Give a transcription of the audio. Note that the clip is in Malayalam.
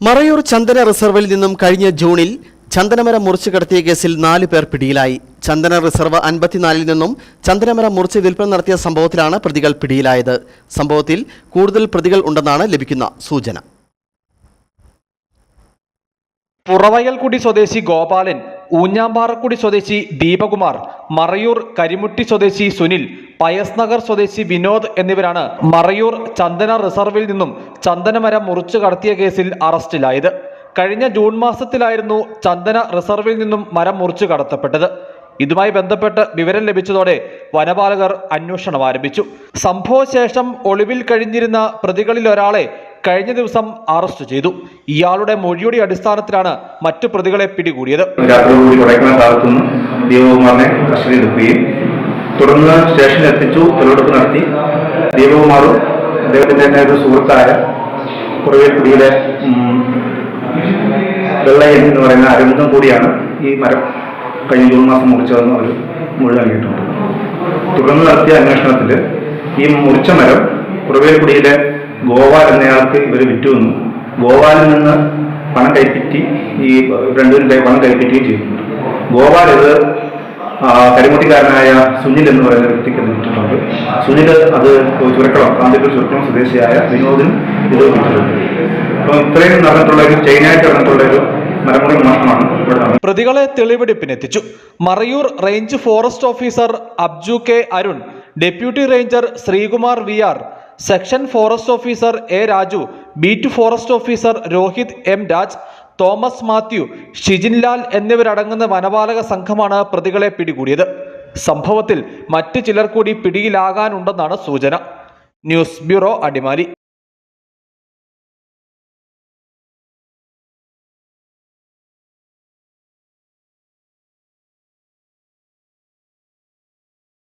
മറയൂർ ചന്ദന റിസർവിൽ നിന്നും കഴിഞ്ഞ ജൂണിൽ ചന്ദനമരം മുറിച്ചു കടത്തിയ കേസിൽ നാല് പേർ പിടിയിലായി. ചന്ദന റിസർവ് അൻപത്തിനാലിൽ നിന്നും ചന്ദനമരം മുറിച്ച് വിൽപ്പന നടത്തിയ സംഭവത്തിലാണ് പ്രതികൾ പിടിയിലായത്. സംഭവത്തിൽ കൂടുതൽ പ്രതികൾ ഉണ്ടെന്നാണ് ലഭിക്കുന്ന സൂചന. പുറവയൽക്കുടി സ്വദേശി ഗോപാലൻ ഊഞ്ഞാമ്പാറക്കുടി സ്വദേശി ദീപകുമാർ മറയൂർ കരിമുട്ടി സ്വദേശി സുനിൽ പയസ് നഗർ സ്വദേശി വിനോദ് എന്നിവരാണ് മറയൂർ ചന്ദന റിസർവിൽ നിന്നും ചന്ദനമരം മുറിച്ചു കടത്തിയ കേസിൽ അറസ്റ്റിലായത്. കഴിഞ്ഞ ജൂൺ മാസത്തിലായിരുന്നു ചന്ദന റിസർവിൽ നിന്നും മരം മുറിച്ചു കടത്തപ്പെട്ടത്. ഇതുമായി ബന്ധപ്പെട്ട് വിവരം ലഭിച്ചതോടെ വനപാലകർ അന്വേഷണം ആരംഭിച്ചു. സംഭവശേഷം ഒളിവിൽ കഴിഞ്ഞിരുന്ന പ്രതികളിൽ ഒരാളെ കഴിഞ്ഞ ദിവസം അറസ്റ്റ് ചെയ്തു. ഇയാളുടെ മൊഴിയുടെ അടിസ്ഥാനത്തിലാണ് മറ്റു പ്രതികളെ പിടികൂടിയത്. തുടർന്ന് സ്റ്റേഷനിൽ എത്തിച്ചു തെളിവെടുപ്പ് നടത്തി. ദീപകുമാറും അദ്ദേഹത്തിന്റെ തന്നെ ഒരു സുഹൃത്തായ കുറവേക്കുടിയിലെ വെള്ളയൻ എന്ന് പറയുന്ന അരവിന്ദം കൂടിയാണ് ഈ മരം കഴിഞ്ഞ ജൂൺ മാസം മുറിച്ചതെന്ന് അവർ മുഴുവൻ നൽകിയിട്ടുണ്ട്. തുടർന്ന് നടത്തിയ അന്വേഷണത്തിൽ ഈ മുറിച്ച മരം കുറവേക്കുടിയിലെ ഗോപാൽ എന്നയാൾക്ക് ഇവർ വിറ്റു വന്നു. ഗോപാലിൽ നിന്ന് പണം കൈപ്പറ്റി ഈ രണ്ടുപേരും പണം കൈപ്പറ്റുകയും ചെയ്തു. ഗോപാൽ ഇത് കരിമുട്ടിക്കാരനായ സുനിൽ എന്ന് പറയുന്ന വ്യക്തിക്ക് വിറ്റിട്ടുണ്ട്. സുനിൽ അത് ചുരക്കളം കാന്തിപ്പൂർ ചുരക്കളം സ്വദേശിയായ വിനോദിനും ഇത് വിറ്റിട്ടുണ്ട്. അപ്പം ഇത്രയും നടന്നിട്ടുള്ള ഒരു ചെയിനായിട്ട് നടന്നിട്ടുള്ള ഒരു പ്രതികളെ തെളിവെടുപ്പിനെത്തിച്ചു. Marayoor range forest officer Abju K Arun deputy ranger Sreekumar V R section forest officer A Raju beat forest officer Rohit M Raj Thomas Mathew Shijinlal എന്നിവരടങ്ങുന്ന വനപാലക സംഘമാണ് പ്രതികളെ പിടികൂടിയത്. സംഭവത്തിൽ മറ്റു ചിലർ കൂടി പിടിയിലാകാനുണ്ടെന്നാണ് സൂചന. News bureau Adimali.